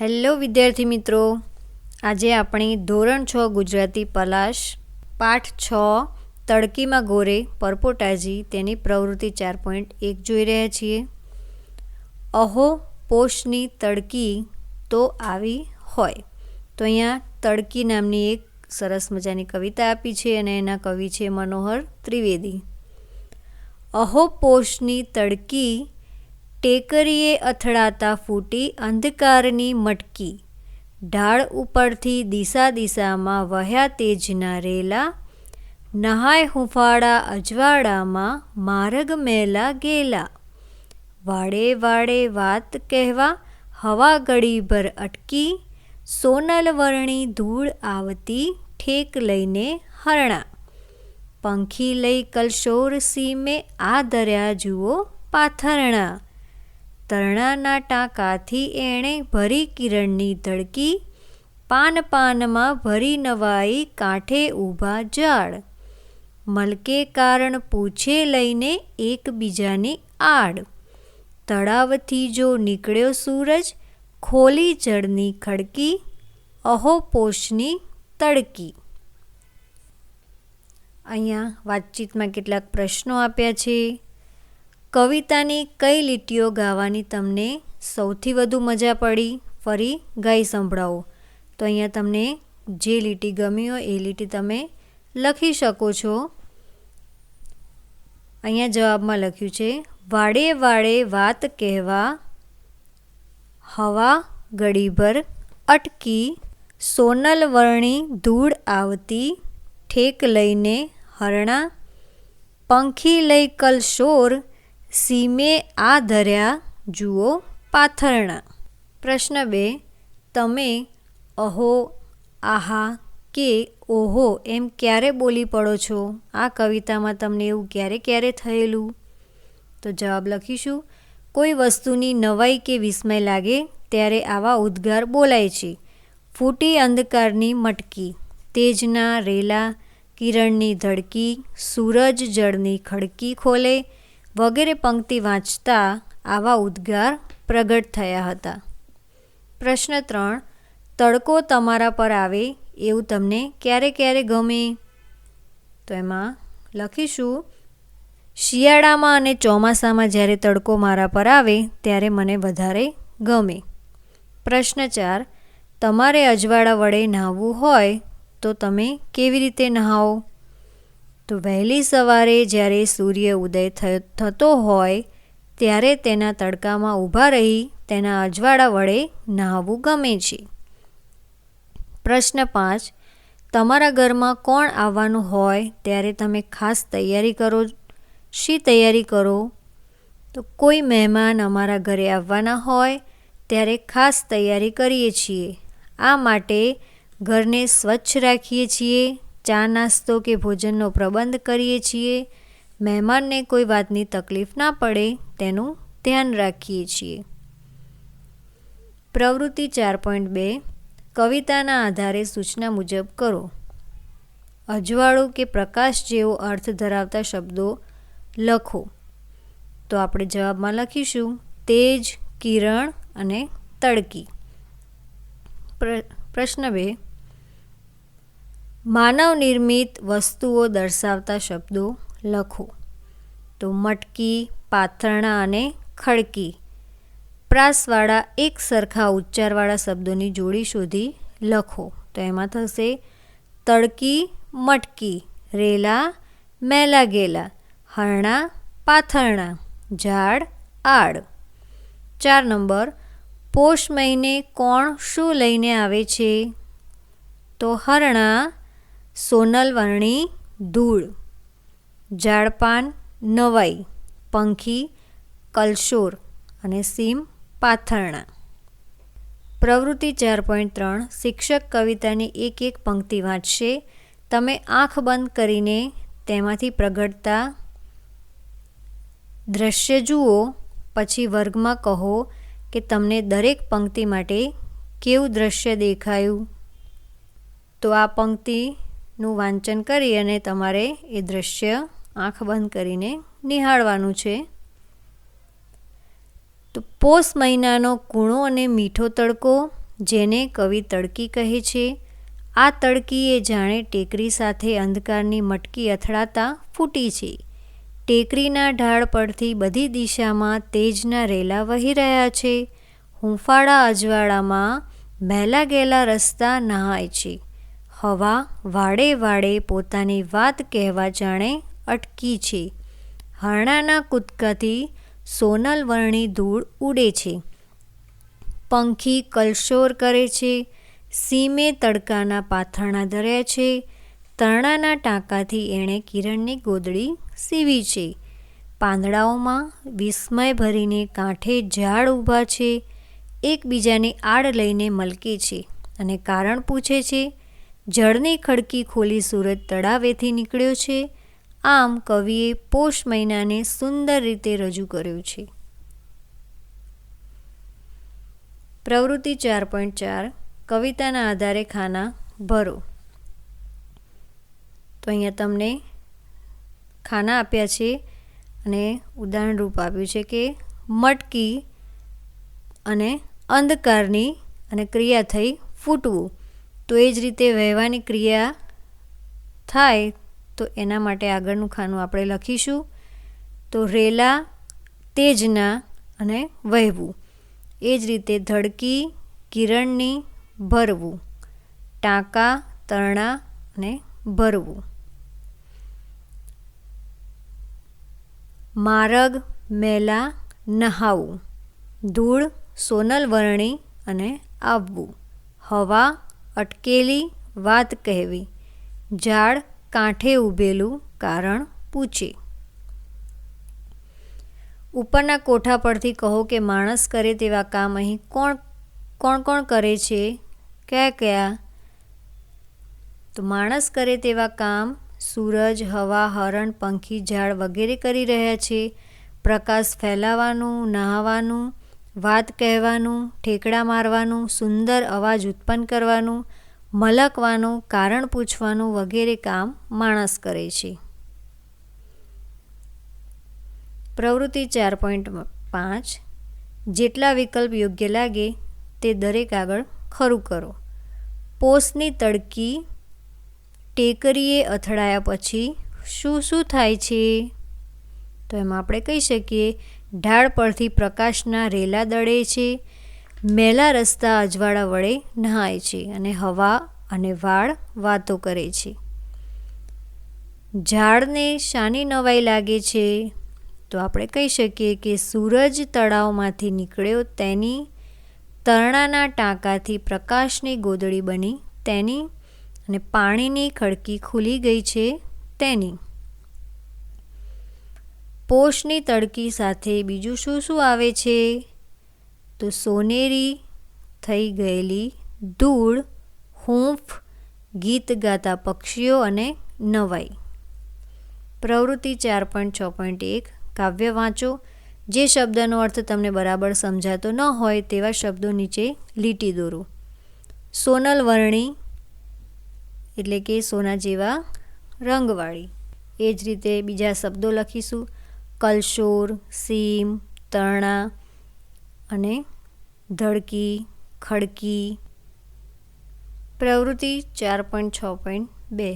Hello વિદ્યાર્થી મિત્રો. આજે આપણે ધોરણ છ ગુજરાતી પલાશ, પાઠ છ, તડકીમાં ગોરે, પરપોટાજી તેની પ્રવૃત્તિ ચાર પોઈન્ટ એક જોઈ રહ્યા છીએ. અહો, પોષની તડકી તો આવી હોય. તો અહીંયા તડકી નામની એક સરસ મજાની કવિતા આપી છે અને એના કવિ છે મનોહર ત્રિવેદી. અહો, પોષની તડકી ટેકરીએ અથડાતા ફૂટી અંધકારની મટકી. ઢાળ ઉપરથી દિશા દિશામાં વહ્યા તેજના રેલા. નહાય હુંફાળા અજવાળામાં માર્ગ મેલા ગેલા. વાડે વાડે વાત કહેવા હવા ગળીભર અટકી. સોનલ વર્ણી ધૂળ આવતી ઠેક લઈને હરણા. પંખી લઈ કલશોર સીમે આ દર્યા જુઓ પાથરણા. તરણાના ટાંકાથી એણે ભરી કિરણની ધડકી પાન પાનમાં ભરી નવાઈ કાંઠે ઊભા જાળ મલકે કારણ પૂછે લઈને એકબીજાની આડ. તળાવથી જો નીકળ્યો સૂરજ, ખોલી જળની ખડકી, અહો પોષની તડકી. અહીંયા વાતચીતમાં કેટલાક પ્રશ્નો આપ્યા છે. કવિતાની કઈ લીટીઓ ગાવાની તમને સૌથી વધુ મજા પડી? ફરી ગાઈ સંભળાવો. તો અહીંયા તમને જે લીટી ગમી હોય એ લીટી તમે લખી શકો છો. અહીંયા જવાબમાં લખ્યું છે, વાડે વાડે વાત કહેવા, હવા ગળીભર અટકી, સોનલ વર્ણી ધૂળ આવતી, ઠેક લઈને હરણા, પંખી લઈ કલશોર સીમે આ ધર્યા જુઓ પાથરણા. પ્રશ્ન બે, તમે અહો, આહા કે ઓહો એમ ક્યારે બોલી પડો છો? આ કવિતામાં તમને એવું ક્યારે ક્યારે થયેલું? તો જવાબ લખીશું, કોઈ વસ્તુની નવાઈ કે વિસ્મય લાગે ત્યારે આવા ઉદ્ગાર બોલાય છે. ફૂટી અંધકારની મટકી, તેજના રેલા, કિરણની ધડકી, સૂરજ જળની ખડકી ખોલે વગેરે પંક્તિ વાંચતા આવા ઉદ્ગાર પ્રગટ થયા હતા. પ્રશ્ન ત્રણ, તડકો તમારા પર આવે એવું તમને ક્યારે ક્યારે ગમે? તો એમાં લખીશું, શિયાળામાં અને ચોમાસામાં જ્યારે તડકો મારા પર આવે ત્યારે મને વધારે ગમે. પ્રશ્ન ચાર, તમારે અજવાળા વડે નહાવું હોય તો તમે કેવી રીતે નહાવો તો વહેલી સવારે જ્યારે સૂર્ય ઉદય થતો હોય, ત્યારે તેના તડકામાં ઊભા રહી તેના અજવાળા વડે નહાવું ગમે છે. પ્રશ્ન પાંચ, તમારા ઘરમાં કોણ આવવાનું હોય ત્યારે તમે ખાસ તૈયારી કરો, શી તૈયારી કરો? તો કોઈ મહેમાન અમારા ઘરે આવવાના હોય ત્યારે ખાસ તૈયારી કરીએ છીએ. આ માટે ઘરને સ્વચ્છ રાખીએ છીએ ચા નાસ્તો કે ભોજનનો પ્રબંધ કરીએ છીએ, મહેમાનને કોઈ વાતની તકલીફ ના પડે તેનું ધ્યાન રાખીએ છીએ. પ્રવૃત્તિ ચાર પોઈન્ટ બે, કવિતાના આધારે સૂચના મુજબ કરો. અજવાળું કે પ્રકાશ જેવો અર્થ ધરાવતા શબ્દો લખો. તો આપણે જવાબમાં લખીશું, તેજ, કિરણ અને તડકી. પ્રશ્ન બે માનવ નિર્મિત વસ્તુઓ દર્શાવતા શબ્દો લખો. તો મટકી, પાથરણા અને ખડકી. પ્રાસવાળા એક સરખા ઉચ્ચારવાળા શબ્દોની જોડી શોધી લખો. તો એમાં થશે, તડકી, મટકી, રેલા મેલા ગેલા હરણા, પાથરણા, ઝાડ, આડ. ચાર નંબર, પોષ મહિને કોણ શું લઈને આવે છે? તો હરણા સોનલ વર્ણી ધૂળ. ઝાડપાન નવાઈ. પંખી, કલશોર અને સીમ પાથરણા. પ્રવૃત્તિ ચાર પોઈન્ટ ત્રણ, શિક્ષક કવિતાની એક એક પંક્તિ વાંચશે. તમે આંખ બંધ કરીને તેમાંથી પ્રગટતા દ્રશ્ય જુઓ, પછી વર્ગમાં કહો કે તમને દરેક પંક્તિ માટે કેવું દ્રશ્ય દેખાયું. તો આ પંક્તિનું વાંચન કરી અને તમારે એ દ્રશ્ય આંખ બંધ કરીને નિહાળવાનું છે. તો પોષ મહિનાનો કૂણો અને મીઠો તડકો, જેને કવિ તડકી કહે છે, આ તડકી એ જાણે ટેકરી સાથે અંધકારની મટકી અથડાતા ફૂટી છે. ટેકરીના ઢાળ પરથી બધી દિશામાં તેજના રેલા વહી રહ્યા છે. હુંફાળા અજવાળામાં મહેલા ગેલા રસ્તા નહાય છે. હવા વાડે વાડે પોતાની વાત કહેવા જાણે અટકી છે. હરણાના કૂદકાથી સોનલવર્ણી ધૂળ ઉડે છે. પંખી કલશોર કરે છે. સીમે તડકાના પાથરણા ધર્યા છે. તરણાના ટાંકાથી એણે કિરણની ગોદડી સીવી છે. પાંદડાઓમાં વિસ્મય ભરીને કાંઠે ઝાડ ઊભા છે. એકબીજાની આડ લઈને મલકે છે અને કારણ પૂછે છે જળની ખડકી ખોલી સૂરજ તળાવેથી નીકળ્યો છે. આમ કવિએ પોષ મહિનાને સુંદર રીતે રજૂ કર્યો છે. પ્રવૃત્તિ ચાર પોઈન્ટ ચાર, કવિતાના આધારે ખાના ભરો. તો અહીંયા તમને ખાના આપ્યા છે અને ઉદાહરણરૂપ આપ્યું છે કે મટકી અને અંધકારની અને ક્રિયા થઈ ફૂટવું. તો એ જ રીતે વહેવાની ક્રિયા થાય તો એના માટે આગળનું ખાનું આપણે લખીશું. તો રેલા, તેજના અને વહેવું. એ જ રીતે ધડકી, કિરણની ભરવું. ટાંકા, તરણા અને ભરવું. મારગ, મેલા, નહાવું. ધૂળ, સોનલ વર્ણી અને આવવું. હવા અટકેલી વાત કહેવી. ઝાડ કાંઠે ઊભેલું કારણ પૂછે. ઉપરના કોઠા પરથી કહો કે માણસ કરે તેવા કામ અહીં કોણ કોણ કોણ કરે છે? કયા કયા? તો માણસ કરે તેવા કામ સૂરજ, હવા, હરણ, પંખી, ઝાડ વગેરે કરી રહ્યા છે. પ્રકાશ ફેલાવાનું, નહાવાનું વાત કહેવાનું, ઠેકડા મારવાનું, સુંદર અવાજ ઉત્પન્ન કરવાનું, મલકવાનું, કારણ પૂછવાનું વગેરે કામ માણસ કરે છે. પ્રવૃત્તિ ચાર પોઈન્ટ પાંચ. જેટલા વિકલ્પ યોગ્ય લાગે તે દરેક આગળ ખરું કરો. પોષની તડકી ટેકરીએ અથડાયા પછી શું શું થાય છે? તો એમાં આપણે કહી શકીએ ઢાળ પરથી પ્રકાશના રેલા દળે છે, મેલા રસ્તા અજવાળા વડે નહાય છે અને હવા અને વાળ વાતો કરે છે. ઝાડને શાની નવાઈ લાગે છે. તો આપણે કહી શકીએ કે સૂરજ તળાવમાંથી નીકળ્યો તેની તરણાના ટાંકાથી પ્રકાશની ગોદડી બની તેની અને પાણીની ખડકી ખુલી ગઈ છે તેની. પોષની તડકી સાથે બીજું શું શું આવે છે? તો સોનેરી થઈ ગયેલી ધૂળ, હૂંફ, ગીત ગાતા પક્ષીઓ અને નવાઈ. પ્રવૃત્તિ ચાર પોઈન્ટ છ પોઈન્ટ એક, કાવ્ય વાંચો. જે શબ્દનો અર્થ તમને બરાબર સમજાતો ન હોય તેવા શબ્દો નીચે લીટી દોરો. સોનલ વર્ણી, એટલે કે સોના જેવા રંગવાળી. એ જ રીતે બીજા શબ્દો લખીશું. કલશોર, સીમ, તરણા અને ધડકી, ખડકી. પ્રવૃત્તિ ચાર પોઈન્ટ છ પોઈન્ટ બે.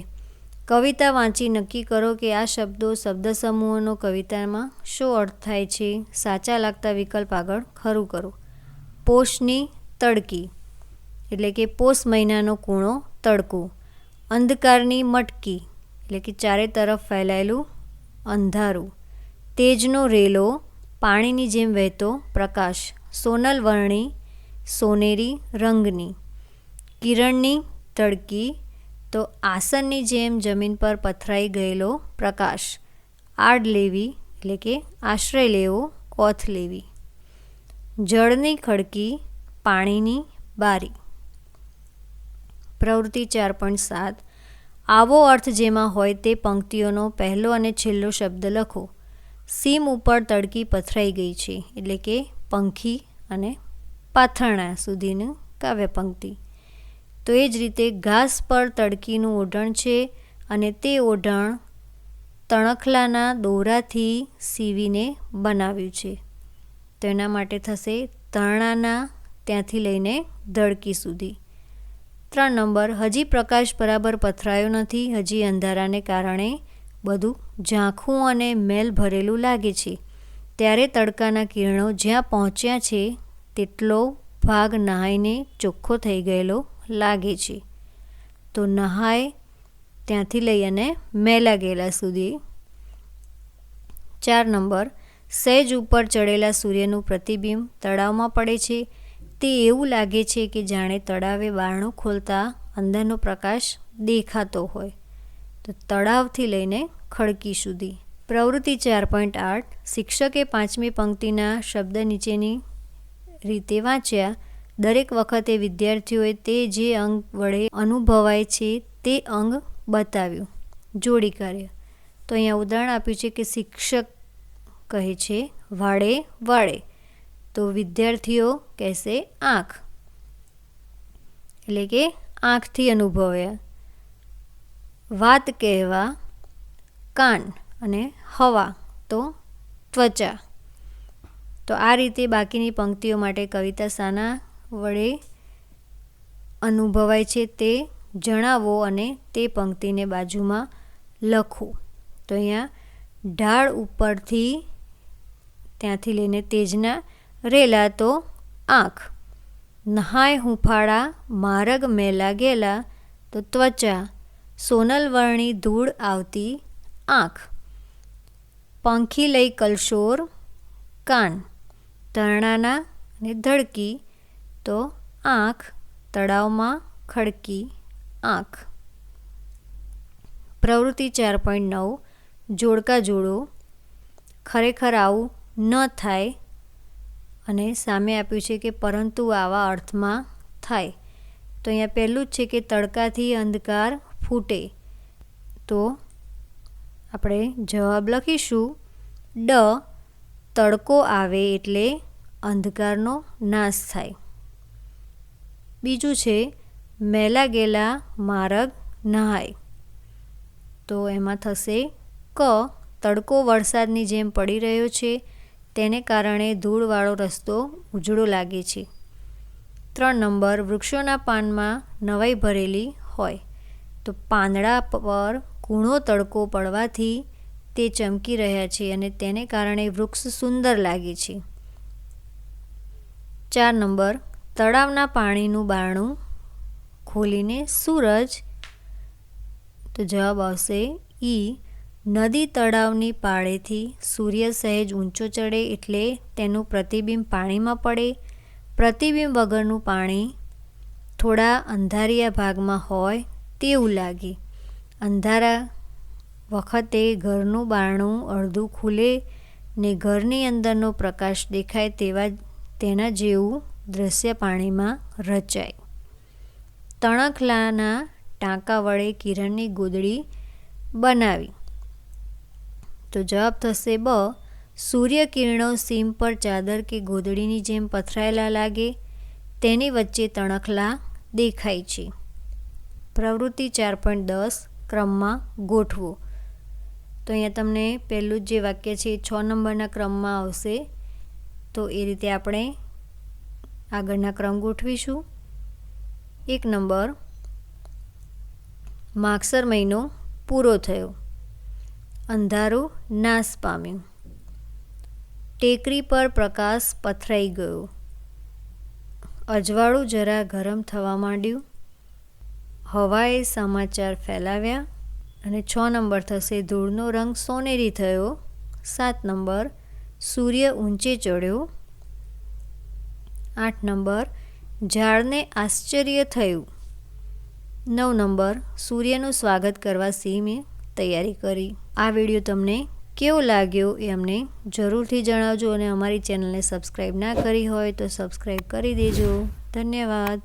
કવિતા વાંચી નક્કી કરો કે આ શબ્દો શબ્દ સમૂહોનો કવિતામાં શું અર્થ થાય છે? સાચા લાગતા વિકલ્પ આગળ ખરું કરો. પોષની તડકી, એટલે કે પોષ મહિનાનો કૂણો તડકો. અંધકારની મટકી, એટલે કે ચારે તરફ ફેલાયેલું અંધારું. તેજનો રેલો, પાણીની જેમ વહેતો પ્રકાશ, સોનલ વર્ણી, સોનેરી રંગની. કિરણની તડકી, તો આસનની જેમ જમીન પર પથરાઈ ગયેલો પ્રકાશ. આડ લેવી, એટલે કે આશ્રય લેવો, ઓથ લેવી. જળની ખડકી, પાણીની બારી. પ્રવૃત્તિ ચાર પોઈન્ટ સાત. આવો અર્થ જેમાં હોય તે પંક્તિઓનો પહેલો અને છેલ્લો શબ્દ લખો. સીમ ઉપર તડકી પથરાઈ ગઈ છે, એટલે કે પંખી અને પાથરણા સુધીનું કાવ્ય પંક્તિ. તો એ જ રીતે ઘાસ પર તડકીનું ઓઢણ છે અને તે ઓઢણ તણખલાના દોરાથી સીવીને બનાવ્યું છે. તો એના માટે થશે તરણાના ત્યાંથી લઈને ધડકી સુધી. ત્રણ નંબર, હજી પ્રકાશ બરાબર પથરાયો નથી, હજી અંધારાને કારણે બધું ઝાંખું અને મેલ ભરેલું લાગે છે. ત્યારે તડકાના કિરણો જ્યાં પહોંચ્યા છે, તેટલો ભાગ નહાઈને ચોખ્ખો થઈ ગયેલો લાગે છે. તો નહાય ત્યાંથી લઈ અને મેલા ગયેલા સુધી. ચાર નંબર. સહેજ ઉપર ચડેલા સૂર્યનું પ્રતિબિંબ તળાવમાં પડે છે. તે એવું લાગે છે કે જાણે તળાવે બારણું ખોલતા અંદરનો પ્રકાશ દેખાતો હોય. તો તળાવથી લઈને ખડકી સુધી. પ્રવૃત્તિ ચાર પોઈન્ટ આઠ, શિક્ષકે પાંચમી પંક્તિના શબ્દ નીચેની રીતે વાંચ્યા, દરેક વખતે વિદ્યાર્થીઓએ તે જે અંગ વડે અનુભવાય છે તે અંગ બતાવ્યું. જોડી કાર્ય. તો અહીંયા ઉદાહરણ આપ્યું છે કે શિક્ષક કહે છે વાળે વાળે તો વિદ્યાર્થીઓ કહેશે, આંખ. એટલે કે આંખથી અનુભવ્યા. વાત કહેવા, કાન અને હવા, તો ત્વચા. તો આ રીતે બાકીની પંક્તિઓ માટે કવિતા શાના વડે અનુભવાય છે, તે જણાવો અને તે પંક્તિને બાજુમાં લખો. તો અહીંયા ઢાળ ઉપરથી ત્યાંથી લઈને તેજના રેલા, તો આંખ. નહાય હુંફાળા, મારગ મેલા ગેલા તો ત્વચા. સોનલવર્ણી ધૂળ આવતી આંખ. પંખી લઈ કલશોર, કાન. તરણાના અને ધડકી તો આંખ, તળાવમાં ખડકી આંખ. પ્રવૃત્તિ ચાર પોઈન્ટ નવ, જોડકા જોડો. ખરેખર આવું ન થાય. અને સામે આપ્યું છે કે પરંતુ આવા અર્થમાં થાય. તો અહીંયા પહેલું જ છે કે તડકાથી અંધકાર ફૂટે. તો આપણે જવાબ લખીશું, ડ તડકો આવે એટલે અંધકારનો નાશ થાય. બીજું છે, મેલા ગેલા માર્ગ નહાય. તો એમાં થશે, ક તડકો વરસાદની જેમ પડી રહ્યો છે, તેને કારણે ધૂળવાળો રસ્તો ઉજળો લાગે છે. ત્રણ નંબર, વૃક્ષોના પાનમાં નવાઈ ભરેલી હોય. તો પાંદડા પર કૂણો તડકો પડવાથી તે ચમકી રહ્યા છે અને તેને કારણે વૃક્ષ સુંદર લાગે છે. ચાર નંબર, તળાવના પાણીનું બારણું ખોલીને સૂરજ તો જવાબ આવશે ઈ, નદી તળાવની પાળેથી સૂર્ય સહેજ ઊંચો ચડે એટલે તેનું પ્રતિબિંબ પાણીમાં પડે. પ્રતિબિંબ વગરનું પાણી થોડા અંધારિયા ભાગમાં હોય તેવું લાગે. અંધારા વખતે ઘરનું બારણું અડધું ખુલે ને ઘરની અંદરનો પ્રકાશ દેખાય તેવા તેના જેવું દૃશ્ય પાણીમાં રચાય. તણખલાના ટાંકા વડે કિરણની ગોદડી બનાવી. તો જવાબ થશે બ સૂર્યકિરણો સીમ પર ચાદર કે ગોદડીની જેમ પથરાયેલા લાગે, તેની વચ્ચે તણખલા દેખાય છે. પ્રવૃત્તિ ચાર પોઈન્ટ દસ, ક્રમમાં ગોઠવો. તો અહીંયા તમને પહેલું જ વાક્ય છે એ છ નંબરના ક્રમમાં આવશે. તો એ રીતે આપણે આગળના ક્રમ ગોઠવીશું. એક નંબર, માગસર મહિનો પૂરો થયો. અંધારું નાશ પામ્યું. ટેકરી પર પ્રકાશ પથરાઈ ગયો. અજવાળું જરા ગરમ થવા માંડ્યું. હવાએ સમાચાર ફેલાવ્યા અને છ નંબર થશે ધૂળનો રંગ સોનેરી થયો. સાત નંબર, સૂર્ય ઊંચે ચડ્યો. આઠ નંબર, ઝાડને આશ્ચર્ય થયું. નવ નંબર, સૂર્યનું સ્વાગત કરવા સિંહે તૈયારી કરી. આ વીડિયો તમને કેવો લાગ્યો એ અમને જરૂરથી જણાવજો અને અમારી ચેનલને સબસ્ક્રાઈબ ના કરી હોય તો સબસ્ક્રાઈબ કરી દેજો. ધન્યવાદ.